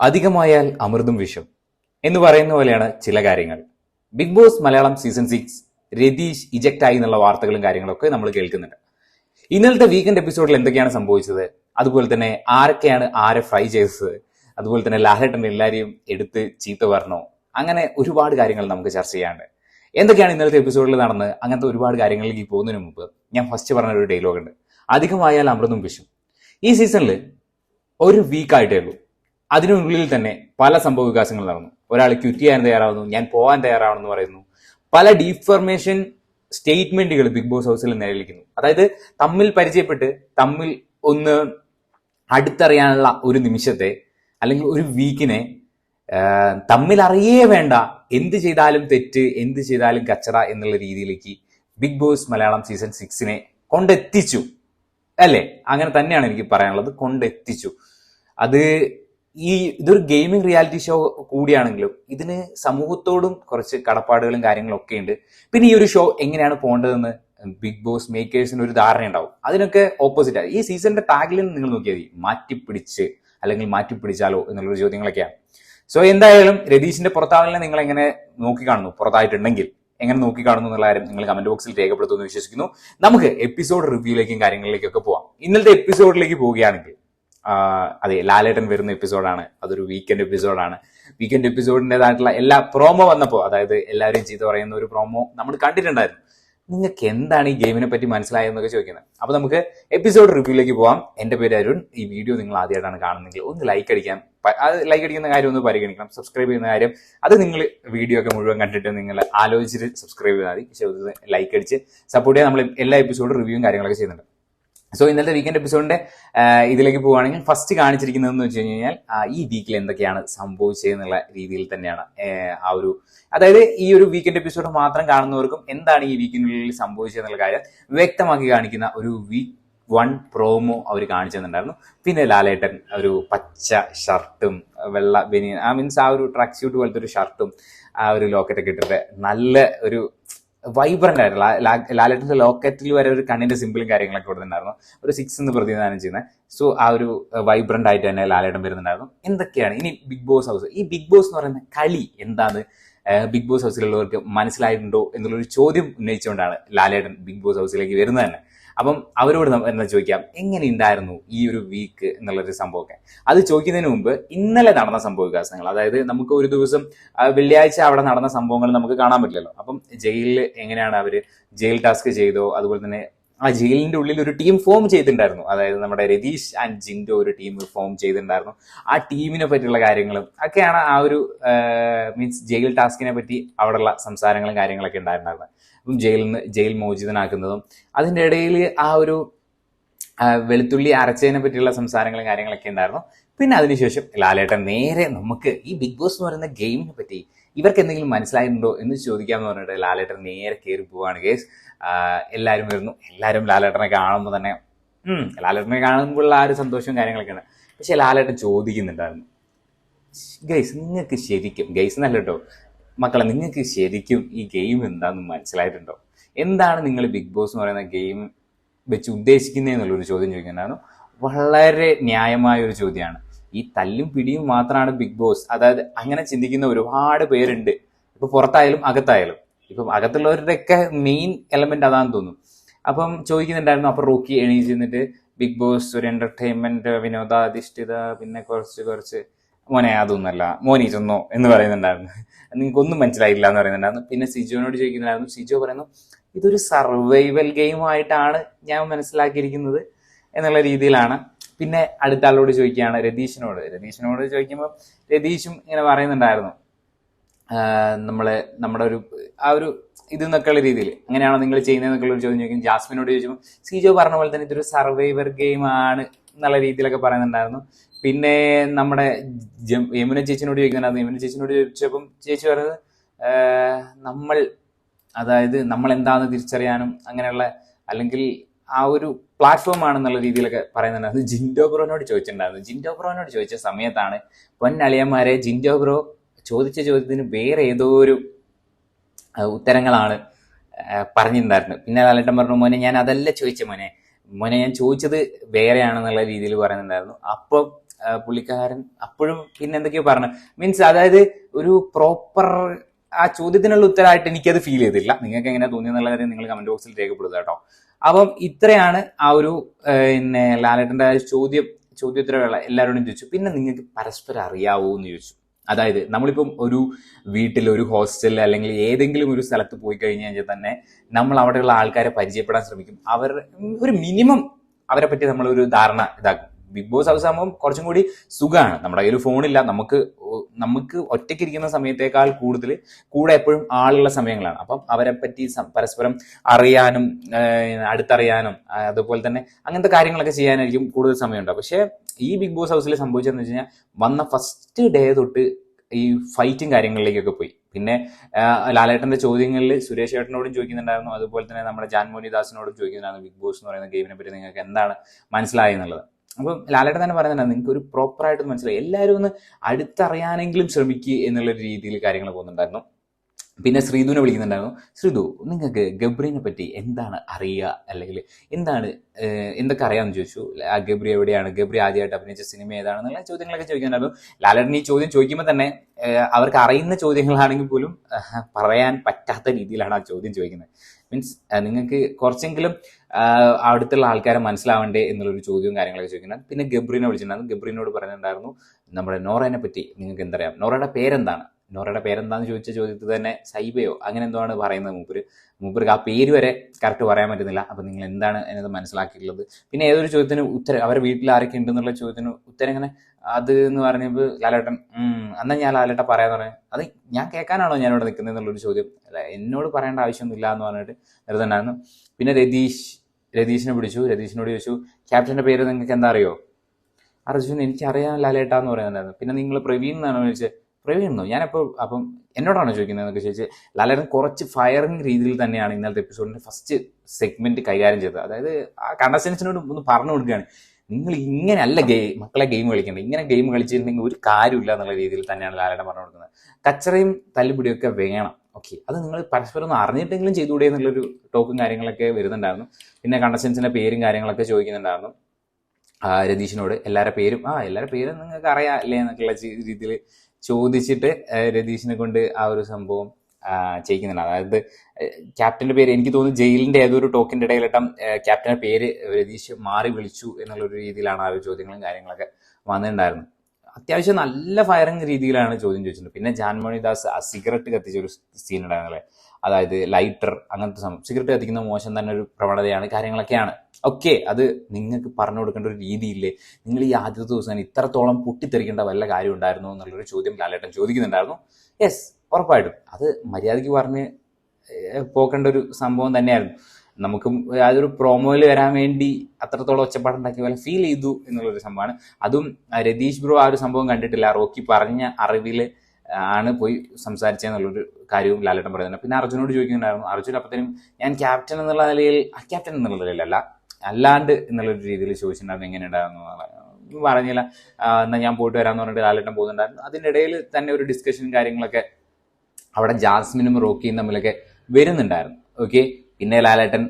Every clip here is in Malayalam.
അധികമായാൽ അമൃതും വിഷം എന്ന് പറയുന്ന പോലെയാണ് ചില കാര്യങ്ങൾ. Bigg Boss Malayalam season six Ratheesh eject ആയി എന്നുള്ള വാർത്തകളും കാര്യങ്ങളൊക്കെ നമ്മൾ കേൾക്കുന്നുണ്ട്. ഇന്നലത്തെ വീക്കെൻഡ് എപ്പിസോഡിൽ എന്തൊക്കെയാണ് സംഭവിച്ചത്? അതുപോലെ തന്നെ ആരൊക്കെയാണ് ആരെ ഫ്രൈ ചെയ്തത്? അതുപോലെ തന്നെ ലാലേട്ടന്റെ എല്ലാവരെയും എടുത്ത് ചീത്ത പറഞ്ഞോ? അങ്ങനെ ഒരുപാട് കാര്യങ്ങൾ നമുക്ക് ചർച്ച ചെയ്യാണ്ട് എന്തൊക്കെയാണ് ഇന്നലത്തെ എപ്പിസോഡിൽ നടന്ന്? അങ്ങനത്തെ ഒരുപാട് കാര്യങ്ങളിലേക്ക് പോകുന്നതിന് മുമ്പ് ഞാൻ ഫസ്റ്റ് പറഞ്ഞ ഒരു ഡയലോഗ് ഉണ്ട്. അധികമായാൽ അമൃതും വിഷും. ഈ സീസണിൽ ഒരു വീക്കായിട്ടേ ഉള്ളൂ. അതിനുള്ളിൽ തന്നെ പല സംഭവ വികാസങ്ങൾ നടന്നു. ഒരാൾ ക്വിറ്റ് ചെയ്യാൻ തയ്യാറാവുന്നു ഞാൻ പോകാൻ തയ്യാറാവണമെന്ന് പറയുന്നു. പല ഡീഫർമേഷൻ സ്റ്റേറ്റ്മെന്റുകൾ ബിഗ് ബോസ് ഹൗസിൽ നിലനിൽക്കുന്നു അതായത് തമ്മിൽ പരിചയപ്പെട്ട് തമ്മിൽ ഒന്ന് അടുത്തറിയാനുള്ള ഒരു നിമിഷത്തെ അല്ലെങ്കിൽ ഒരു വീക്കിനെ തമ്മിൽ അറിയേ വേണ്ട എന്ത് ചെയ്താലും തെറ്റ് എന്ത് ചെയ്താലും കച്ചറ എന്നുള്ള രീതിയിലേക്ക് ബിഗ് ബോസ് മലയാളം സീസൺ സിക്സിനെ കൊണ്ടെത്തിച്ചു. അല്ലേ? അങ്ങനെ തന്നെയാണ് എനിക്ക് പറയാനുള്ളത്. കൊണ്ടെത്തിച്ചു. അത് ഈ ഇതൊരു ഗെയിമിംഗ് റിയാലിറ്റി ഷോ കൂടിയാണെങ്കിലും ഇതിന് സമൂഹത്തോടും കുറച്ച് കടപ്പാടുകളും കാര്യങ്ങളും ഒക്കെ ഉണ്ട്. പിന്നെ ഈ ഒരു ഷോ എങ്ങനെയാണ് പോകേണ്ടതെന്ന് ബിഗ് ബോസ് മേക്കേഴ്സിന് ഒരു ധാരണ ഉണ്ടാവും. അതിനൊക്കെ ഓപ്പോസിറ്റ് ആണ് ഈ സീസണിന്റെ ടാഗിൽ നിങ്ങൾ നോക്കിയാൽ മതി. മാറ്റിപ്പിടിച്ച് അല്ലെങ്കിൽ മാറ്റിപ്പിടിച്ചാലോ എന്നുള്ളൊരു ചോദ്യങ്ങളൊക്കെയാണ്. സോ എന്തായാലും രതീഷിന്റെ പുറത്താവലിനെ നിങ്ങൾ എങ്ങനെ നോക്കിക്കാണുന്നു? പുറത്തായിട്ടുണ്ടെങ്കിൽ എങ്ങനെ നോക്കിക്കാണുന്നു എന്നുള്ള കാര്യം നിങ്ങൾ കമന്റ് ബോക്സിൽ രേഖപ്പെടുത്തുമെന്ന് വിശ്വസിക്കുന്നു. നമുക്ക് എപ്പിസോഡ് റിവ്യൂയിലേക്കും കാര്യങ്ങളിലേക്കൊക്കെ പോവാം. ഇന്നത്തെ എപ്പിസോഡിലേക്ക് പോവുകയാണെങ്കിൽ അതെ ലാലേട്ടൻ വരുന്ന എപ്പിസോഡാണ്. അതൊരു വീക്കെൻഡ് എപ്പിസോഡാണ് വീക്കെൻഡ് എപ്പിസോഡിന്റെതായിട്ടുള്ള എല്ലാ പ്രോമോ വന്നപ്പോൾ അതായത് എല്ലാവരും ചെയ്ത് പറയുന്ന ഒരു പ്രോമോ നമ്മൾ കണ്ടിട്ടുണ്ടായിരുന്നു. നിങ്ങൾക്ക് എന്താണ് ഈ ഗെയിമിനെ പറ്റി മനസ്സിലായെന്നൊക്കെ ചോദിക്കുന്നത്. അപ്പൊ നമുക്ക് എപ്പിസോഡ് റിവ്യൂയിലേക്ക് പോവാം. എന്റെ പേര് അരുൺ. ഈ വീഡിയോ നിങ്ങൾ ആദ്യമായിട്ടാണ് കാണുന്നെങ്കിൽ ഒന്ന് ലൈക്ക് അടിക്കാൻ ലൈക്ക് അടിക്കുന്ന കാര്യം ഒന്ന് പരിഗണിക്കണം. സബ്സ്ക്രൈബ് ചെയ്യുന്ന കാര്യം അത് നിങ്ങൾ വീഡിയോ ഒക്കെ മുഴുവൻ കണ്ടിട്ട് നിങ്ങൾ ആലോചിച്ചിട്ട് സബ്സ്ക്രൈബ് ചെയ്താൽ മതി. പക്ഷേ ലൈക്ക് അടിച്ച് സപ്പോർട്ട് ചെയ്യാൻ നമ്മൾ എല്ലാ എപ്പിസോഡും റിവ്യൂവും കാര്യങ്ങളൊക്കെ ചെയ്യുന്നുണ്ട്. സോ ഇന്നത്തെ വീക്കെൻഡ് എപ്പിസോഡിന്റെ ഇതിലേക്ക് പോവുകയാണെങ്കിൽ ഫസ്റ്റ് കാണിച്ചിരിക്കുന്നതെന്ന് വെച്ച് കഴിഞ്ഞാൽ ഈ വീക്കിൽ എന്തൊക്കെയാണ് സംഭവിച്ചത് എന്നുള്ള രീതിയിൽ തന്നെയാണ് ആ ഒരു അതായത് ഈ ഒരു വീക്കെൻഡ് എപ്പിസോഡ് മാത്രം കാണുന്നവർക്കും എന്താണ് ഈ വീക്കിനുള്ളിൽ സംഭവിച്ചത് എന്നുള്ള കാര്യം വ്യക്തമാക്കി കാണിക്കുന്ന ഒരു വീക്ക് വൺ പ്രോമോ അവർ കാണിച്ചിട്ടുണ്ടായിരുന്നു. പിന്നെ ലാലേട്ടൻ ഒരു പച്ച ഷർട്ടും വെള്ള ബനിയൻ ആ മീൻസ് ആ ഒരു ട്രാക്ക് സ്യൂട്ട് പോലത്തെ ഒരു ഷർട്ടും ആ ഒരു ലോക്കറ്റൊക്കെ ഇട്ടിട്ട് നല്ല ഒരു വൈബ്രന്റ് ആയിരുന്നു ലാലേട്ടന്റെ ലോക്കറ്റിൽ വരെ ഒരു കണ്ണിന്റെ സിമ്പിളും കാര്യങ്ങളൊക്കെ കൊടുത്തിട്ടുണ്ടായിരുന്നു ഒരു സിക്സ് എന്ന് പ്രതിനിധാനം ചെയ്യുന്നത്. സോ ആ ഒരു വൈബ്രന്റ് ആയിട്ട് തന്നെ ലാലേട്ടൻ വരുന്നുണ്ടായിരുന്നു. എന്തൊക്കെയാണ്? ഇനി ബിഗ് ബോസ് ഹൗസ് ഈ ബിഗ് ബോസ് എന്ന് പറയുന്ന കളി എന്താണ്? ബിഗ് ബോസ് ഹൗസിലുള്ളവർക്ക് മനസ്സിലായിട്ടുണ്ടോ എന്നുള്ളൊരു ചോദ്യം ഉന്നയിച്ചുകൊണ്ടാണ് ലാലേട്ടൻ ബിഗ് ബോസ് ഹൗസിലേക്ക് വരുന്നത് തന്നെ. അപ്പം അവരോട് എന്താ ചോദിക്കാം? എങ്ങനെ ഉണ്ടായിരുന്നു ഈ ഒരു വീക്ക് എന്നുള്ളൊരു സംഭവമൊക്കെ? അത് ചോദിക്കുന്നതിന് മുമ്പ് ഇന്നലെ നടന്ന സംഭവ വികാസങ്ങൾ. അതായത് നമുക്ക് ഒരു ദിവസം വെള്ളിയാഴ്ച അവിടെ നടന്ന സംഭവങ്ങൾ നമുക്ക് കാണാൻ പറ്റില്ലല്ലോ. അപ്പം ജയിലിൽ എങ്ങനെയാണ് അവർ ജയിൽ ടാസ്ക് ചെയ്തോ അതുപോലെ തന്നെ ആ ജയിലിന്റെ ഉള്ളിൽ ഒരു ടീം ഫോം ചെയ്തിട്ടുണ്ടായിരുന്നു. അതായത് നമ്മുടെ രതീഷ് ആൻഡ് ജിൻഡോ ഒരു ടീം ഫോം ചെയ്തിട്ടുണ്ടായിരുന്നു. ആ ടീമിനെ പറ്റിയുള്ള കാര്യങ്ങളും ഒക്കെയാണ് ആ ഒരു മീൻസ് ജയിൽ ടാസ്കിനെ പറ്റി അവിടെയുള്ള സംസാരങ്ങളും കാര്യങ്ങളൊക്കെ ഉണ്ടായിരുന്നത്. ജയിലിൽ നിന്ന് ജയിൽ മോചിതനാക്കുന്നതും അതിന്റെ ഇടയിൽ ആ ഒരു വെളുത്തുള്ളി അരച്ചതിനെ പറ്റിയുള്ള സംസാരങ്ങളും കാര്യങ്ങളൊക്കെ ഉണ്ടായിരുന്നു. പിന്നെ അതിനുശേഷം ലാലേട്ടൻ നേരെ നമുക്ക് ഈ ബിഗ് ബോസ് എന്ന് പറയുന്ന ഗെയിമിനെ പറ്റി ഇവർക്ക് എന്തെങ്കിലും മനസ്സിലായിട്ടുണ്ടോ എന്ന് ചോദിക്കാമെന്ന് പറഞ്ഞിട്ട് ലാലേട്ടൻ നേരെ കയറി പോവാണ്. കേസ് എല്ലാവരും വരുന്നു. എല്ലാവരും ലാലേട്ടനെ കാണുമ്പോൾ തന്നെ ലാലേട്ടനെ കാണുമ്പോഴുള്ള ആ ഒരു സന്തോഷവും കാര്യങ്ങളൊക്കെയാണ്. പക്ഷെ ലാലേട്ടൻ ചോദിക്കുന്നുണ്ടായിരുന്നു. ഗൈസ് നിങ്ങൾക്ക് ശരിക്കും ഗൈസ് എന്നല്ല കേട്ടോ മക്കളെ നിങ്ങൾക്ക് ശരിക്കും ഈ ഗെയിം എന്താണെന്ന് മനസ്സിലായിട്ടുണ്ടോ? എന്താണ് നിങ്ങൾ ബിഗ് ബോസ് എന്ന് പറയുന്ന ഗെയിം വെച്ച് ഉദ്ദേശിക്കുന്നത് എന്നുള്ളൊരു ചോദ്യം ചോദിക്കുന്നുണ്ടായിരുന്നു വളരെ ന്യായമായ ഒരു ചോദ്യമാണ്. ഈ തല്ലും പിടിയും മാത്രമാണ് ബിഗ് ബോസ് അതായത് അങ്ങനെ ചിന്തിക്കുന്ന ഒരുപാട് പേരുണ്ട്. ഇപ്പൊ പുറത്തായാലും അകത്തായാലും. ഇപ്പം അകത്തുള്ളവരുടെയൊക്കെ മെയിൻ എലമെന്റ് അതാന്ന് തോന്നുന്നു. അപ്പം ചോദിക്കുന്നുണ്ടായിരുന്നു അപ്പൊ റോക്കി എണീച്ചിരുന്നിട്ട് ബിഗ് ബോസ് ഒരു എന്റർടൈൻമെന്റ് വിനോദാധിഷ്ഠിത പിന്നെ കുറച്ച് കുറച്ച് മോനെ അതൊന്നുമല്ല മോനി ചെന്നോ എന്ന് പറയുന്നുണ്ടായിരുന്നു. നിങ്ങൾക്കൊന്നും മനസ്സിലായില്ല എന്ന് പറയുന്നുണ്ടായിരുന്നു. പിന്നെ സിജോനോട് ചോദിക്കുന്നുണ്ടായിരുന്നു സിജോ പറയുന്നു ഇതൊരു സർവൈവൽ ഗെയിം ആയിട്ടാണ് ഞാൻ മനസ്സിലാക്കിയിരിക്കുന്നത് എന്നുള്ള രീതിയിലാണ്. പിന്നെ അടുത്ത ആളോട് ചോദിക്കുകയാണ് രതീഷിനോട്. രതീഷിനോട് ചോദിക്കുമ്പോൾ രതീഷും ഇങ്ങനെ പറയുന്നുണ്ടായിരുന്നു നമ്മളെ നമ്മുടെ ഒരു ആ ഒരു ഇത് എന്നൊക്കെയുള്ള രീതിയിൽ. അങ്ങനെയാണോ നിങ്ങൾ ചെയ്യുന്നതെന്നൊക്കെ ഒരു ചോദ്യം ചോദിക്കും. ജാസ്മിനോട് ചോദിക്കുമ്പോൾ സിജോ പറഞ്ഞ പോലെ തന്നെ ഇതൊരു സർവൈവർ ഗെയിം ആണ് എന്നുള്ള രീതിയിലൊക്കെ പറയുന്നുണ്ടായിരുന്നു. പിന്നെ നമ്മുടെ യമുന ചേച്ചിനോട് ചോദിക്കുന്നുണ്ടായിരുന്നു യമുന ചേച്ചിനോട് ചോദിച്ചപ്പം ചേച്ചി പറയുന്നത് നമ്മൾ അതായത് നമ്മൾ എന്താണെന്ന് തിരിച്ചറിയാനും അങ്ങനെയുള്ള അല്ലെങ്കിൽ ആ ഒരു പ്ലാറ്റ്ഫോം ആണെന്നുള്ള രീതിയിലൊക്കെ പറയുന്നുണ്ടായിരുന്നു. ജിൻഡോ ബ്രോനോട് ചോദിച്ചിട്ടുണ്ടായിരുന്നു. ജിൻഡോ ബ്രോനോട് ചോദിച്ച സമയത്താണ് പൊന്നളിയന്മാരെ ജിൻഡോ ബ്രോ ചോദിച്ച ചോദ്യത്തിന് വേറെ ഏതോ ഒരു ഉത്തരങ്ങളാണ് പറഞ്ഞിട്ടുണ്ടായിരുന്നു പിന്നെ ലാലേട്ടൻ പറഞ്ഞു മോനെ ഞാൻ അതല്ല ചോദിച്ച മോനെ. മോനെ ഞാൻ ചോദിച്ചത് വേറെയാണെന്നുള്ള രീതിയിൽ പറയുന്നുണ്ടായിരുന്നു. അപ്പൊ പുള്ളിക്കാരൻ അപ്പോഴും പിന്നെ എന്തൊക്കെയോ പറഞ്ഞു. മീൻസ് അതായത് ഒരു പ്രോപ്പർ ആ ചോദ്യത്തിനുള്ള ഉത്തരമായിട്ട് എനിക്കത് ഫീൽ ചെയ്തില്ല. നിങ്ങൾക്ക് എങ്ങനെ തോന്നി എന്നുള്ള കാര്യം നിങ്ങൾ കമന്റ് ബോക്സിൽ രേഖപ്പെടുത്തുക കേട്ടോ. അപ്പം ഇത്രയാണ് ആ ഒരു പിന്നെ ലാലേട്ടന്റെ ആ ചോദ്യം ചോദ്യോത്തരവേള എല്ലാവരോടും ചോദിച്ചു. പിന്നെ നിങ്ങൾക്ക് പരസ്പരം അറിയാവോ എന്ന് ചോദിച്ചു. അതായത് നമ്മളിപ്പം ഒരു വീട്ടിൽ ഒരു ഹോസ്റ്റലിൽ അല്ലെങ്കിൽ ഏതെങ്കിലും ഒരു സ്ഥലത്ത് പോയി കഴിഞ്ഞു കഴിഞ്ഞാൽ തന്നെ നമ്മൾ അവിടെയുള്ള ആൾക്കാരെ പരിചയപ്പെടാൻ ശ്രമിക്കും. അവർ ഒരു മിനിമം അവരെ പറ്റി നമ്മളൊരു ധാരണ ഇതാക്കും. ബിഗ് ബോസ് ആകുമ്പോൾ കുറച്ചും കൂടി സുഖമാണ് നമ്മുടെ കയ്യിൽ ഫോണില്ല. നമുക്ക് നമുക്ക് ഒറ്റയ്ക്ക് ഇരിക്കുന്ന സമയത്തേക്കാൾ കൂടുതൽ കൂടെ എപ്പോഴും ആളുള്ള സമയങ്ങളാണ്. അപ്പം അവരെ പറ്റി പരസ്പരം അറിയാനും അടുത്തറിയാനും അതുപോലെ തന്നെ അങ്ങനത്തെ കാര്യങ്ങളൊക്കെ ചെയ്യാനായിരിക്കും കൂടുതൽ സമയമുണ്ടാവും പക്ഷേ ഈ ബിഗ് ബോസ് ഹൗസിൽ സംഭവിച്ചതെന്ന് വെച്ച് കഴിഞ്ഞാൽ വന്ന ഫസ്റ്റ് ഡേ തൊട്ട് ഈ ഫൈറ്റും കാര്യങ്ങളിലേക്കൊക്കെ പോയി. പിന്നെ ലാലേട്ടന്റെ ചോദ്യങ്ങളിൽ സുരേഷ് ഏട്ടനോടും ചോദിക്കുന്നുണ്ടായിരുന്നു. അതുപോലെ തന്നെ നമ്മുടെ ജാൻമോനി ദാസിനോടും ചോദിക്കുന്നുണ്ടായിരുന്നു ബിഗ് ബോസ് എന്ന് പറയുന്ന ഗെയിമിനെ പറ്റി നിങ്ങൾക്ക് എന്താണ് മനസ്സിലായി എന്നുള്ളത്. അപ്പം ലാലേട്ടൻ തന്നെ പറയുന്നുണ്ട് നിങ്ങൾക്ക് ഒരു പ്രോപ്പറായിട്ട് മനസ്സിലായി. എല്ലാവരും ഒന്ന് അടുത്തറിയാനെങ്കിലും ശ്രമിക്കുക എന്നുള്ള രീതിയിൽ കാര്യങ്ങൾ പോകുന്നുണ്ടായിരുന്നു. പിന്നെ ശ്രീധുവിനെ വിളിക്കുന്നുണ്ടായിരുന്നു. ശ്രീധു നിങ്ങൾക്ക് ഗബ്രീനെ പറ്റി എന്താണ് അറിയുക? അല്ലെങ്കിൽ എന്താണ് എന്തൊക്കെ അറിയാമെന്ന് ചോദിച്ചു. ആ ഗബ്രി എവിടെയാണ്? ഗബ്രി ആദ്യമായിട്ട് അഭിനയിച്ച സിനിമ ഏതാണെന്നുള്ള ചോദ്യങ്ങളൊക്കെ ചോദിക്കുന്നുണ്ടായിരുന്നു. ലാലേട്ടൻ ഈ ചോദ്യം ചോദിക്കുമ്പോൾ തന്നെ അവർക്ക് അറിയുന്ന ചോദ്യങ്ങളാണെങ്കിൽ പോലും പറയാൻ പറ്റാത്ത രീതിയിലാണ് ആ ചോദ്യം ചോദിക്കുന്നത്. മീൻസ് നിങ്ങൾക്ക് കുറച്ചെങ്കിലും അടുത്തുള്ള ആൾക്കാരെ മനസ്സിലാവണ്ടേ എന്നുള്ളൊരു ചോദ്യവും കാര്യങ്ങളൊക്കെ ചോദിക്കുന്നത് പിന്നെ ഗബ്രീനെ വിളിച്ചിട്ടുണ്ടായിരുന്നു. ഗബ്രീനോട് പറഞ്ഞിട്ടുണ്ടായിരുന്നു നമ്മുടെ നോറേനെ പറ്റി നിങ്ങൾക്ക് എന്തറിയാം? നോറയുടെ പേരെന്താണ്? നോറയുടെ പേരെന്താന്ന് ചോദിച്ച ചോദ്യത്തിൽ തന്നെ സൈബയോ അങ്ങനെ എന്തോ ആണ് പറയുന്നത് മൂപ്പര്. മൂപ്പർക്ക് ആ പേര് വരെ കറക്റ്റ് പറയാൻ പറ്റുന്നില്ല. അപ്പൊ നിങ്ങൾ എന്താണ് എന്നത് മനസ്സിലാക്കിയിട്ടുള്ളത്? പിന്നെ ഏതൊരു ചോദ്യത്തിന് ഉത്തരം അവരുടെ വീട്ടിൽ ആരൊക്കെ ഉണ്ടെന്നുള്ള ചോദ്യത്തിന് ഉത്തരം ഇങ്ങനെ അത് എന്ന് പറഞ്ഞപ്പോൾ ലാലേട്ടൻ ഉം എന്നാ ഞാൻ ലാലേട്ടൻ പറയാന്ന് പറഞ്ഞു. അത് ഞാൻ കേൾക്കാനാണോ ഞാൻ ഇവിടെ നിൽക്കുന്നത് എന്നുള്ളൊരു ചോദ്യം. അല്ല എന്നോട് പറയേണ്ട ആവശ്യമൊന്നുമില്ല എന്ന് പറഞ്ഞിട്ട് നിർത്തണ്ടായിരുന്നു പിന്നെ രതീഷ് രതീഷിനെ പിടിച്ചു രതീഷിനോട് ചോദിച്ചു ക്യാപ്റ്റന്റെ പേര് നിങ്ങൾക്ക് എന്താ അറിയോ? അർജുൻ എനിക്കറിയാൻ ലാലേട്ടാ എന്ന് പറയുന്നുണ്ടായിരുന്നു. പിന്നെ നിങ്ങൾ പ്രവീൺ എന്നാണ് ചോദിച്ചത് എന്നോ ഞാനപ്പോൾ അപ്പം എന്നോടാണ് ചോദിക്കുന്നത് എന്നൊക്കെ ചോദിച്ച് ലാലേട്ടൻ കുറച്ച് ഫയറിംഗ് രീതിയിൽ തന്നെയാണ് ഇന്നലത്തെ എപ്പിസോഡിന്റെ ഫസ്റ്റ് സെഗ്മെന്റ് കൈകാര്യം ചെയ്തത്. അതായത് ആ കണ്ടസ്റ്റൻസിനോട് ഒന്ന് പറഞ്ഞു കൊടുക്കുകയാണ്. നിങ്ങൾ ഇങ്ങനെയല്ല ഗെയിം മക്കളെ ഗെയിം കളിക്കേണ്ടത് ഇങ്ങനെ ഗെയിം കളിച്ചിട്ടുണ്ടെങ്കിൽ ഒരു കാര്യമില്ല എന്നുള്ള രീതിയിൽ തന്നെയാണ് ലാലേട്ടൻ പറഞ്ഞു കൊടുക്കുന്നത്. കച്ചറയും തല്ലുപിടിയൊക്കെ വേണം. ഓക്കെ അത് നിങ്ങൾ പരസ്പരം ഒന്ന് അറിഞ്ഞിട്ടെങ്കിലും ചെയ്തുകൂടെ എന്നുള്ളൊരു ടോക്കും കാര്യങ്ങളൊക്കെ വരുന്നുണ്ടായിരുന്നു. പിന്നെ കണ്ടസ്റ്റൻസിന്റെ പേരും കാര്യങ്ങളൊക്കെ ചോദിക്കുന്നുണ്ടായിരുന്നു. രതീഷിനോട് എല്ലാവരുടെ പേരും ആ എല്ലാവരുടെ പേരും നിങ്ങൾക്ക് അറിയാം അല്ലേ? എന്നൊക്കെയുള്ള രീതിയിൽ ചോദിച്ചിട്ട് രതീഷിനെ കൊണ്ട് ആ ഒരു സംഭവം ചെയ്യിക്കുന്നുണ്ട്. അതായത് ക്യാപ്റ്റന്റെ പേര് എനിക്ക് തോന്നുന്നു ജയിലിന്റെ ഏതൊരു ടോക്കിന്റെ ഇടയിലട്ടം ക്യാപ്റ്റന്റെ പേര് രതീഷ് മാറി വിളിച്ചു എന്നുള്ള ഒരു രീതിയിലാണ് ആ ഒരു ചോദ്യങ്ങളും കാര്യങ്ങളൊക്കെ വന്നിട്ടുണ്ടായിരുന്നത്. അത്യാവശ്യം നല്ല ഫയറിങ് രീതിയിലാണ് ചോദ്യം ചോദിച്ചത് പിന്നെ ജാൻമണി ദാസ് ആ സിഗരറ്റ് കത്തിച്ച ഒരു സീൻ ഉണ്ടായിരുന്നല്ലേ അതായത് ലൈറ്റർ അങ്ങനത്തെ സംഭവം സിഗരറ്റ് കത്തിക്കുന്ന മോശം തന്നെ ഒരു പ്രവണതയാണ് കാര്യങ്ങളൊക്കെയാണ്. ഓക്കെ അത് നിങ്ങൾക്ക് പറഞ്ഞു കൊടുക്കേണ്ട ഒരു രീതിയില്ലേ? നിങ്ങൾ ഈ ആദ്യത്തെ ദിവസം തന്നെ ഇത്രത്തോളം പൊട്ടിത്തെറിക്കേണ്ട വല്ല കാര്യം ഉണ്ടായിരുന്നു എന്നുള്ളൊരു ചോദ്യം ലാലേട്ടൻ ചോദിക്കുന്നുണ്ടായിരുന്നു. യെസ് ഉറപ്പായിട്ടും. അത് മര്യാദയ്ക്ക് പറഞ്ഞ് പോക്കേണ്ട ഒരു സംഭവം തന്നെയായിരുന്നു. നമുക്കും അതൊരു പ്രോമോയിൽ വരാൻ വേണ്ടി അത്രത്തോളം ഒച്ചപ്പാടുണ്ടാക്കിയ പോലെ ഫീൽ ചെയ്തു എന്നുള്ളൊരു സംഭവമാണ്. അതും രതീഷ് ബ്രോ ആ ഒരു സംഭവം കണ്ടിട്ടില്ല. റോക്കി പറഞ്ഞ അറിവിൽ ആണ് പോയി സംസാരിച്ചെന്നുള്ളൊരു കാര്യവും ലാലേട്ടൻ പറയുന്നുണ്ട്. പിന്നെ അർജുനോട് ചോദിക്കുന്നുണ്ടായിരുന്നു അർജുൻ അപ്പത്തേനും ഞാൻ ക്യാപ്റ്റൻ എന്നുള്ള നിലയിൽ ക്യാപ്റ്റൻ എന്നുള്ള നിലയിലല്ല അല്ലാണ്ട് എന്നുള്ളൊരു രീതിയിൽ ചോദിച്ചിട്ടുണ്ടായിരുന്നു എങ്ങനെ ഉണ്ടായിരുന്നു. പറഞ്ഞില്ല. എന്നാൽ ഞാൻ പോയിട്ട് വരാമെന്ന് പറഞ്ഞിട്ട് ലാലേട്ടൻ പോകുന്നുണ്ടായിരുന്നു. അതിനിടയിൽ തന്നെ ഒരു ഡിസ്കഷനും കാര്യങ്ങളൊക്കെ അവിടെ ജാസ്മിനും റോക്കിയും തമ്മിലൊക്കെ വരുന്നുണ്ടായിരുന്നു. ഓക്കെ പിന്നെ ലാലേട്ടൻ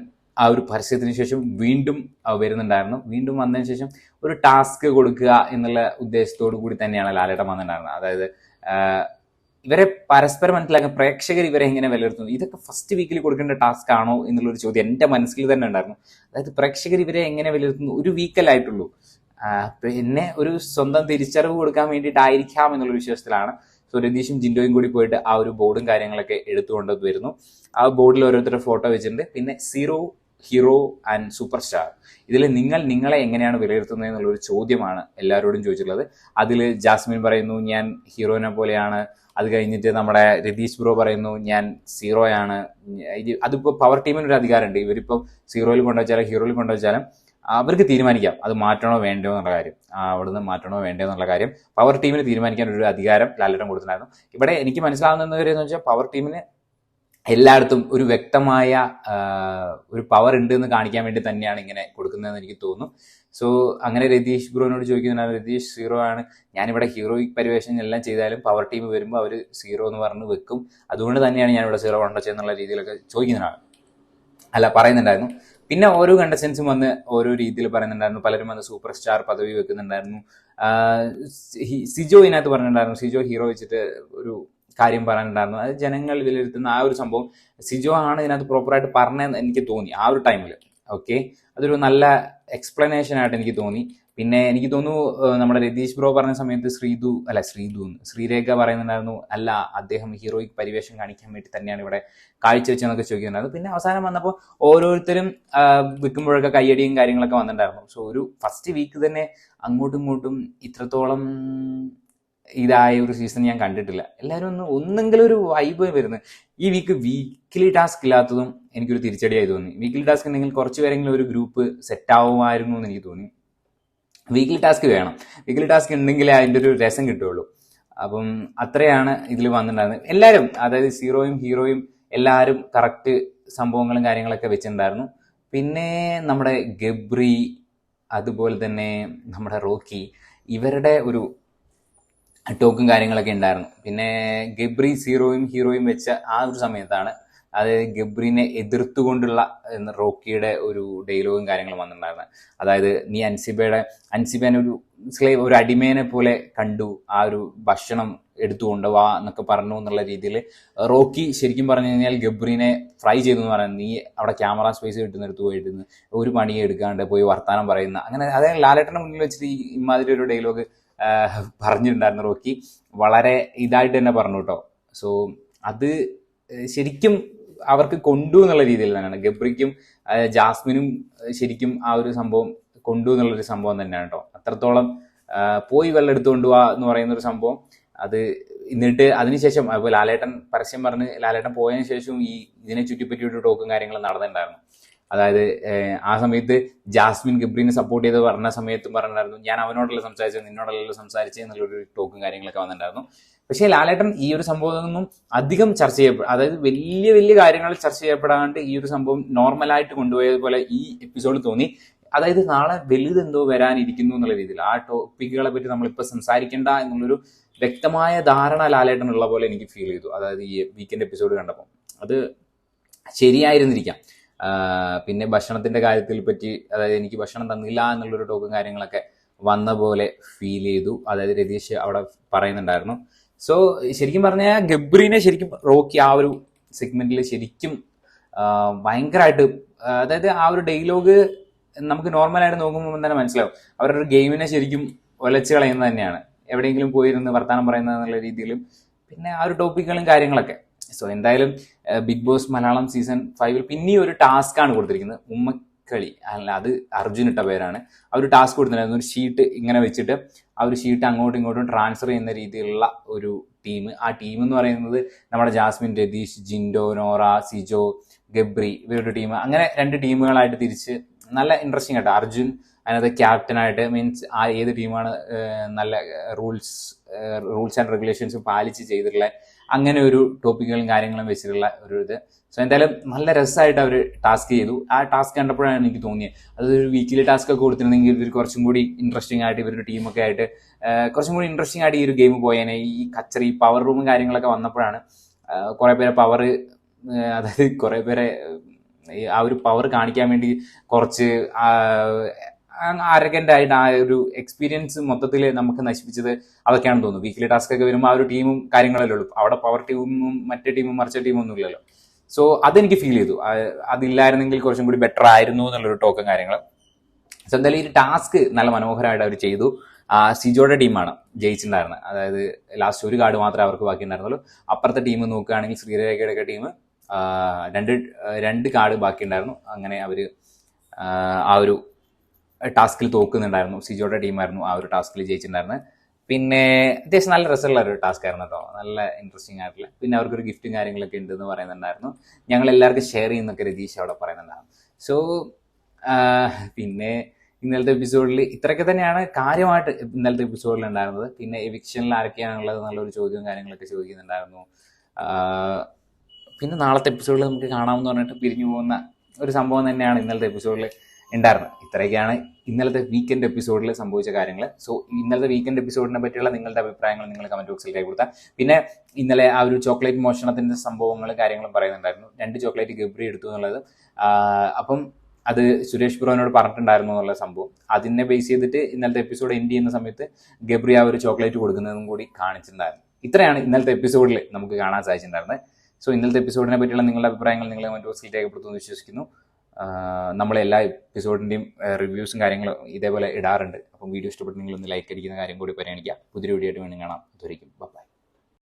ആ ഒരു പരസ്യത്തിന് ശേഷം വീണ്ടും വരുന്നുണ്ടായിരുന്നു. വീണ്ടും വന്നതിന് ശേഷം ഒരു ടാസ്ക് കൊടുക്കുക എന്നുള്ള ഉദ്ദേശത്തോടു കൂടി തന്നെയാണ് ലാലേട്ടൻ വന്നിട്ടുണ്ടായിരുന്നത്. അതായത് ഇവരെ പരസ്പരം മനസ്സിലാക്കാൻ പ്രേക്ഷകർ ഇവരെ എങ്ങനെ വിലയിരുത്തുന്നു. ഇതൊക്കെ ഫസ്റ്റ് വീക്കിൽ കൊടുക്കേണ്ട ടാസ്ക് ആണോ എന്നുള്ളൊരു ചോദ്യം എന്റെ മനസ്സിൽ തന്നെ ഉണ്ടായിരുന്നു. അതായത് പ്രേക്ഷകർ ഇവരെ എങ്ങനെ വിലയിരുത്തുന്നു? ഒരു വീക്കല്ലായിട്ടുള്ളൂ പിന്നെ ഒരു സ്വന്തം തിരിച്ചറിവ് കൊടുക്കാൻ വേണ്ടിയിട്ടായിരിക്കാം എന്നുള്ള വിശ്വാസത്തിലാണ് സോ രതീഷും ജിൻഡോയും കൂടി പോയിട്ട് ആ ഒരു ബോർഡും കാര്യങ്ങളൊക്കെ എടുത്തുകൊണ്ട് വരുന്നു. ആ ബോർഡിൽ ഓരോരുത്തരുടെ ഫോട്ടോ വെച്ചിട്ടുണ്ട്. പിന്നെ zero hero and super star. ഇതിൽ നിങ്ങൾ നിങ്ങളെ എങ്ങനെയാണ് വിലയിരുത്തുന്നത് എന്നുള്ളൊരു ചോദ്യമാണ് എല്ലാവരോടും ചോദിച്ചിട്ടുള്ളത്. അതിൽ ജാസ്മിൻ പറയുന്നു ഞാൻ ഹീറോനെ പോലെയാണ്. അത് കഴിഞ്ഞിട്ട് നമ്മുടെ രതീഷ് ബ്രോ പറയുന്നു ഞാൻ സീറോയാണ്. അതിപ്പോൾ പവർ ടീമിന് ഒരു അധികാരമുണ്ട്. ഇവരിപ്പോൾ സീറോയിൽ കൊണ്ടുവച്ചാലും ഹീറോയിൽ കൊണ്ടുവച്ചാലും അവർക്ക് തീരുമാനിക്കാം. അത് മാറ്റണോ വേണ്ടോ എന്നുള്ള കാര്യം. അവിടുന്ന് മാറ്റണോ വേണ്ടയോ എന്നുള്ള കാര്യം. പവർ ടീമിന് തീരുമാനിക്കാൻ ഒരു അധികാരം ലാലേട്ടൻ കൊടുത്തിട്ടുണ്ടായിരുന്നു. ഇവിടെ എനിക്ക് മനസ്സിലാവുന്ന കാര്യം എന്ന് വെച്ചാൽ പവർ ടീമിന് എല്ലായിടത്തും ഒരു വ്യക്തമായ ഒരു പവർ ഉണ്ട് എന്ന് കാണിക്കാൻ വേണ്ടി തന്നെയാണ് ഇങ്ങനെ കൊടുക്കുന്നതെന്ന് എനിക്ക് തോന്നുന്നു. സോ അങ്ങനെ രതീഷ് ബ്രോനോട് ചോദിക്കുന്നതാണ് രതീഷ് സീറോ ആണ്. ഞാനിവിടെ ഹീറോയിക് പരിവേഷം എല്ലാം ചെയ്താലും പവർ ടീം വരുമ്പോൾ അവർ സീറോ എന്ന് പറഞ്ഞ് വെക്കും. അതുകൊണ്ട് തന്നെയാണ് ഞാൻ ഇവിടെ സീറോ കൊണ്ടുവച്ചെന്നുള്ള രീതിയിലൊക്കെ ചോദിക്കുന്നതാണ് അല്ല പറയുന്നുണ്ടായിരുന്നു. പിന്നെ ഓരോ കണ്ടസ്റ്റൻസും വന്ന് ഓരോ രീതിയിൽ പറയുന്നുണ്ടായിരുന്നു. പലരും വന്ന് സൂപ്പർ സ്റ്റാർ പദവി വെക്കുന്നുണ്ടായിരുന്നു. സിജോ ഇതിനകത്ത് പറഞ്ഞിട്ടുണ്ടായിരുന്നു. സിജോ ഹീറോ വെച്ചിട്ട് ഒരു കാര്യം പറയാനുണ്ടായിരുന്നു അത് ജനങ്ങൾ വിലയിരുത്തുന്ന ആ ഒരു സംഭവം സിജോ ആണ് ഇതിനകത്ത് പ്രോപ്പറായിട്ട് പറഞ്ഞതെന്ന് എനിക്ക് തോന്നി ആ ഒരു ടൈമിൽ ഓക്കെ അതൊരു നല്ല എക്സ്പ്ലനേഷൻ ആയിട്ട് എനിക്ക് തോന്നി. പിന്നെ എനിക്ക് തോന്നുന്നു നമ്മുടെ രതീഷ് ബ്രോ പറഞ്ഞ സമയത്ത് ശ്രീതു അല്ല ശ്രീതു ശ്രീരേഖ പറയുന്നുണ്ടായിരുന്നു അല്ല അദ്ദേഹം ഹീറോയിക് പരിവേഷം കാണിക്കാൻ വേണ്ടി തന്നെയാണ് ഇവിടെ കാഴ്ചവെച്ചെന്നൊക്കെ ചോദിക്കുന്നുണ്ടായിരുന്നു. പിന്നെ അവസാനം വന്നപ്പോൾ ഓരോരുത്തരും വിൽക്കുമ്പോഴൊക്കെ കയ്യടിയും കാര്യങ്ങളൊക്കെ വന്നിട്ടുണ്ടായിരുന്നു. സോ ഒരു ഫസ്റ്റ് വീക്ക് തന്നെ അങ്ങോട്ടും ഇങ്ങോട്ടും ഇത്രത്തോളം ഇതായ ഒരു സീസൺ ഞാൻ കണ്ടിട്ടില്ല. എല്ലാവരും ഒന്ന് ഒന്നെങ്കിലും ഒരു വൈബ് വരുന്നത് ഈ വീക്ക് വീക്കിലി ടാസ്ക് ഇല്ലാത്തതും എനിക്കൊരു തിരിച്ചടിയായി തോന്നി. വീക്കിലി ടാസ്ക് ഉണ്ടെങ്കിൽ കുറച്ച് പേരെങ്കിലും ഒരു ഗ്രൂപ്പ് സെറ്റ് ആവുമായിരുന്നു എന്ന് എനിക്ക് തോന്നി. വീക്കിലി ടാസ്ക് വേണം. വീക്കിലി ടാസ്ക് ഉണ്ടെങ്കിലേ അതിന്റെ ഒരു രസം കിട്ടുകയുള്ളൂ. അപ്പം അത്രയാണ് ഇതിൽ വന്നിട്ടുണ്ടായിരുന്നത്. എല്ലാവരും അതായത് സീറോയും ഹീറോയും എല്ലാവരും കറക്റ്റ് സംഭവങ്ങളും കാര്യങ്ങളൊക്കെ വെച്ചിട്ടുണ്ടായിരുന്നു. പിന്നെ നമ്മുടെ ഗബ്രി അതുപോലെ തന്നെ നമ്മുടെ റോക്കി ഇവരുടെ ഒരു ടോക്കും കാര്യങ്ങളൊക്കെ ഉണ്ടായിരുന്നു. പിന്നെ ഗബ്രി സീറോയും ഹീറോയും വെച്ച ആ ഒരു സമയത്താണ് അതായത് ഗബ്രിനെ എതിർത്തുകൊണ്ടുള്ള റോക്കിയുടെ ഒരു ഡയലോഗും കാര്യങ്ങളും വന്നിട്ടുണ്ടായിരുന്നത് അതായത് നീ അൻസിബയുടെ അൻസിബേനെ ഒരു സ്ലേവ് ഒരു അടിമേനെ പോലെ കണ്ടു ആ ഒരു ഭക്ഷണം എടുത്തുകൊണ്ട് വാ എന്നൊക്കെ പറഞ്ഞു എന്നുള്ള രീതിയിൽ റോക്കി ശരിക്കും പറഞ്ഞു കഴിഞ്ഞാൽ ഗബ്രീനെ ഫ്രൈ ചെയ്തു എന്ന് പറയുന്നത് നീ അവിടെ ക്യാമറ സ്പേസ് കിട്ടുന്നിടത്ത് പോയിരുന്നു ഒരു പണി എടുക്കാണ്ട് പോയി വർത്താനം പറയുന്ന. അങ്ങനെ അതായത് ലാലേട്ടന് മുന്നിൽ വെച്ചിട്ട് ഈ ഇമാതിരി ഒരു ഡയലോഗ് പറഞ്ഞിട്ടുണ്ടായിരുന്നു റോക്കി. വളരെ ഇതായിട്ട് തന്നെ പറഞ്ഞു കേട്ടോ. സോ അത് ശരിക്കും അവർക്ക് കൊണ്ടു എന്നുള്ള രീതിയിൽ തന്നെയാണ്. ഗബ്രിക്കും ജാസ്മിനും ശരിക്കും ആ ഒരു സംഭവം കൊണ്ടു എന്നുള്ളൊരു സംഭവം തന്നെയാണ് കേട്ടോ അത്രത്തോളം പോയി വെള്ളം എടുത്തുകൊണ്ട് എന്ന് പറയുന്ന ഒരു സംഭവം. അത് എന്നിട്ട് അതിനുശേഷം ലാലേട്ടൻ പരസ്യം പറഞ്ഞ് ലാലേട്ടൻ പോയതിനു ശേഷവും ഈ ഇതിനെ ചുറ്റിപ്പറ്റിയിട്ട് ടോക്കും കാര്യങ്ങളും നടന്നിട്ടുണ്ടായിരുന്നു. അതായത് ആ സമയത്ത് ജാസ്മിൻ ഗബ്രീനെ സപ്പോർട്ട് ചെയ്ത് പറഞ്ഞ സമയത്തും പറഞ്ഞിട്ടുണ്ടായിരുന്നു. ഞാൻ അവനോടല്ല സംസാരിച്ചത് നിന്നോടല്ലല്ലോ സംസാരിച്ചത് എന്നുള്ളൊരു ടോക്കും കാര്യങ്ങളൊക്കെ വന്നിട്ടുണ്ടായിരുന്നു. പക്ഷേ ലാലേട്ടൻ ഈ ഒരു സംഭവമൊന്നും അധികം ചർച്ച ചെയ്യപ്പെടും അതായത് വലിയ വലിയ കാര്യങ്ങൾ ചർച്ച ചെയ്യപ്പെടാണ്ട് ഈ ഒരു സംഭവം നോർമലായിട്ട് കൊണ്ടുപോയതുപോലെ ഈ എപ്പിസോഡ് തോന്നി. അതായത് നാളെ വലുതെന്തോ വരാനിരിക്കുന്നു എന്നുള്ള രീതിയിൽ. ആ ടോപ്പിക്കുകളെ പറ്റി നമ്മളിപ്പോൾ സംസാരിക്കേണ്ട എന്നുള്ളൊരു വ്യക്തമായ ധാരണ ലാലേട്ടൻ ഉള്ള പോലെ എനിക്ക് ഫീൽ ചെയ്തു. അതായത് ഈ വീക്കെൻഡ് എപ്പിസോഡ് കണ്ടപ്പോൾ അത് ശരിയായിരുന്നിരിക്കാം. പിന്നെ ഭക്ഷണത്തിന്റെ കാര്യത്തിൽ പറ്റി അതായത് എനിക്ക് ഭക്ഷണം തന്നില്ല എന്നുള്ളൊരു ടോക്കും കാര്യങ്ങളൊക്കെ വന്ന പോലെ ഫീൽ ചെയ്തു. അതായത് രതീഷ് അവിടെ പറയുന്നുണ്ടായിരുന്നു. സോ ശരിക്കും പറഞ്ഞാൽ ഗബ്രീനെ ശരിക്കും റോക്കി ആ ഒരു സെഗ്മെന്റിൽ ശരിക്കും ഭയങ്കരമായിട്ട് അതായത് ആ ഒരു ഡയലോഗ് നമുക്ക് നോർമലായിട്ട് നോക്കുമ്പോൾ തന്നെ മനസ്സിലാവും. അവരുടെ ഗെയിമിനെ ശരിക്കും ഒലച്ച് കളയുന്നത് തന്നെയാണ്. എവിടെയെങ്കിലും പോയിരുന്ന് വർത്തമാനം പറയുന്നത് എന്നുള്ള രീതിയിലും പിന്നെ ആ ഒരു ടോപ്പിക്കുകളും കാര്യങ്ങളൊക്കെ. സോ എന്തായാലും ബിഗ് ബോസ് മലയാളം സീസൺ ഫൈവിൽ പിന്നെയും ഒരു ടാസ്ക് ആണ് കൊടുത്തിരിക്കുന്നത്. ഉമ്മക്കളി അല്ല അത് അർജുൻ ഇട്ട പേരാണ്. ഒരു ടാസ്ക് കൊടുത്തിട്ടുണ്ടായിരുന്നു. ഒരു ഷീറ്റ് ഇങ്ങനെ വെച്ചിട്ട് ആ ഒരു ഷീറ്റ് അങ്ങോട്ടും ഇങ്ങോട്ടും ട്രാൻസ്ഫർ ചെയ്യുന്ന രീതിയിലുള്ള ഒരു ടീം ആ ടീം എന്ന് പറയുന്നത് നമ്മുടെ ജാസ്മിൻ രതീഷ് ജിൻഡോ നോറ സിജോ ഗബ്രി ഇവരുടെ ടീം അങ്ങനെ രണ്ട് ടീമുകളായിട്ട് തിരിച്ച് നല്ല ഇൻട്രസ്റ്റിംഗ് ആയിട്ട് അർജുൻ അതിനകത്ത് ക്യാപ്റ്റനായിട്ട് മീൻസ് ആ ഏത് ടീമാണ് നല്ല റൂൾസ് റൂൾസ് ആൻഡ് റെഗുലേഷൻസ് പാലിച്ച് ചെയ്തിട്ടുള്ള അങ്ങനെ ഒരു ടോപ്പിക്കുകളും കാര്യങ്ങളും വെച്ചിട്ടുള്ള ഒരു ഇത്. സോ എന്തായാലും നല്ല രസമായിട്ട് അവർ ടാസ്ക് ചെയ്തു. ആ ടാസ്ക് കണ്ടപ്പോഴാണ് എനിക്ക് തോന്നിയത് അതൊരു വീക്കിലി ടാസ്ക് ഒക്കെ കൊടുത്തിരുന്നെങ്കിൽ ഇവർ കുറച്ചും കൂടി ഇൻട്രസ്റ്റിംഗ് ആയിട്ട് ഇവരുടെ ടീമൊക്കെ ആയിട്ട് കുറച്ചും കൂടി ഇൻട്രസ്റ്റിംഗ് ആയിട്ട് ഈ ഒരു ഗെയിം പോയേനെ. ഈ കച്ചറ ഈ പവർ റൂമും കാര്യങ്ങളൊക്കെ വന്നപ്പോഴാണ് കുറേ പേരെ പവർ അതായത് കുറെ പേരെ ആ ഒരു പവർ കാണിക്കാൻ വേണ്ടി കുറച്ച് ആരഗന്റ് ആയിട്ട് ആ ഒരു എക്സ്പീരിയൻസ് മൊത്തത്തിൽ നമുക്ക് നശിപ്പിച്ചത് അതൊക്കെയാണെന്ന് തോന്നുന്നു. വീക്കിലി ടാസ്ക് ഒക്കെ വരുമ്പോൾ ആ ഒരു ടീമും കാര്യങ്ങളല്ലേ ഉള്ളൂ. അവിടെ പവർ ടീമും മറ്റേ ടീമും മറിച്ച ടീമും ഒന്നും ഇല്ലല്ലോ. സോ അതെനിക്ക് ഫീൽ ചെയ്തു. അതില്ലായിരുന്നെങ്കിൽ കുറച്ചും കൂടി ബെറ്റർ ആയിരുന്നു എന്നുള്ളൊരു ടോക്കും കാര്യങ്ങൾ സോ എന്തായാലും ഈ ടാസ്ക് നല്ല മനോഹരമായിട്ട് അവർ ചെയ്തു. സിജോയുടെ ടീമാണ് ജയിച്ചിട്ടുണ്ടായിരുന്നത്. അതായത് ലാസ്റ്റ് ഒരു കാർഡ് മാത്രമേ അവർക്ക് ബാക്കി ഉണ്ടായിരുന്നുള്ളൂ അപ്പുറത്തെ ടീം നോക്കുകയാണെങ്കിൽ ശ്രീരേഖയുടെ ഒക്കെ ടീം രണ്ട് രണ്ട് കാർഡ് ബാക്കി ഉണ്ടായിരുന്നു അങ്ങനെ അവർ ആ ഒരു ടാസ്കിൽ തോക്കുന്നുണ്ടായിരുന്നു. സിജോയുടെ ടീമായിരുന്നു ആ ഒരു ടാസ്കിൽ ജയിച്ചിട്ടുണ്ടായിരുന്നത്. പിന്നെ അത്യാവശ്യം നല്ല രസമുള്ള ഒരു ടാസ്ക് ആയിരുന്നു കേട്ടോ. നല്ല ഇൻട്രസ്റ്റിംഗ് ആയിട്ടുള്ള. പിന്നെ അവർക്കൊരു ഗിഫ്റ്റും കാര്യങ്ങളൊക്കെ ഉണ്ട് എന്ന് പറയുന്നുണ്ടായിരുന്നു. ഞങ്ങൾ എല്ലാവർക്കും ഷെയർ ചെയ്യുന്നൊക്കെ രതീഷ് അവിടെ പറയുന്നുണ്ടായിരുന്നു. സോ പിന്നെ ഇന്നലത്തെ എപ്പിസോഡിൽ ഇത്രയൊക്കെ തന്നെയാണ് കാര്യമായിട്ട് ഇന്നലത്തെ എപ്പിസോഡിൽ ഉണ്ടായിരുന്നത്. പിന്നെ എവിക്ഷനിൽ ആരൊക്കെയാണുള്ളത് എന്നുള്ളൊരു ചോദ്യവും കാര്യങ്ങളൊക്കെ ചോദിക്കുന്നുണ്ടായിരുന്നു. പിന്നെ നാളത്തെ എപ്പിസോഡിൽ നമുക്ക് കാണാമെന്ന് പറഞ്ഞിട്ട് പിരിഞ്ഞു പോകുന്ന ഒരു സംഭവം തന്നെയാണ് ഇന്നലത്തെ എപ്പിസോഡിൽ ഉണ്ടായിരുന്നത്. ഇത്രയൊക്കെയാണ് ഇന്നലത്തെ വീക്കെൻഡ് എപ്പിസോഡിൽ സംഭവിച്ച കാര്യങ്ങൾ സോ ഇന്നലത്തെ വീക്കെൻഡ് എപ്പിസോഡിനെ പറ്റിയുള്ള നിങ്ങളുടെ അഭിപ്രായങ്ങൾ നിങ്ങൾ കമന്റ് ബോക്സിൽ രേഖപ്പെടുത്താം. പിന്നെ ഇന്നലെ ആ ഒരു ചോക്ലേറ്റ് മോഷണത്തിന്റെ സംഭവങ്ങൾ കാര്യങ്ങളും പറയുന്നുണ്ടായിരുന്നു. രണ്ട് ചോക്ലേറ്റ് ഗബ്രി എടുത്തു എന്നുള്ളത്. അപ്പം അത് സുരേഷ് ബ്രോനോട് പറഞ്ഞിട്ടുണ്ടായിരുന്നു എന്നുള്ള സംഭവം. അതിനെ ബേസ് ചെയ്തിട്ട് ഇന്നലത്തെ എപ്പിസോഡ് എൻഡ് ചെയ്യുന്ന സമയത്ത് ഗബ്രി ആ ഒരു ചോക്ലേറ്റ് കൊടുക്കുന്നതും കൂടി കാണിച്ചിട്ടുണ്ടായിരുന്നു. ഇത്രയാണ് ഇന്നലത്തെ എപ്പിസോഡിൽ നമുക്ക് കാണാൻ സാധിച്ചിട്ടുണ്ടായിരുന്നത്. സോ ഇന്നലത്തെ എപ്പിസോഡിനെ പറ്റിയുള്ള നിങ്ങളുടെ അഭിപ്രായങ്ങൾ നിങ്ങളെ മറ്റു ബോക്സിൽ രേഖപ്പെടുത്തുമെന്ന് വിശ്വസിക്കുന്നു. നമ്മൾ എല്ലാ എപ്പിസോഡിന്റെയും റിവ്യൂസും കാര്യങ്ങളും ഇതേപോലെ ഇടാറുണ്ട്. അപ്പം വീഡിയോ ഇഷ്ടപ്പെട്ട് നിങ്ങളൊന്ന് ലൈക്ക് അടിക്കുന്ന കാര്യം കൂടി പരിഗണിക്കുക പുതിയ വീഡിയോ ആയിട്ട് വേണം കാണാം. അതുവരെയും ബൈ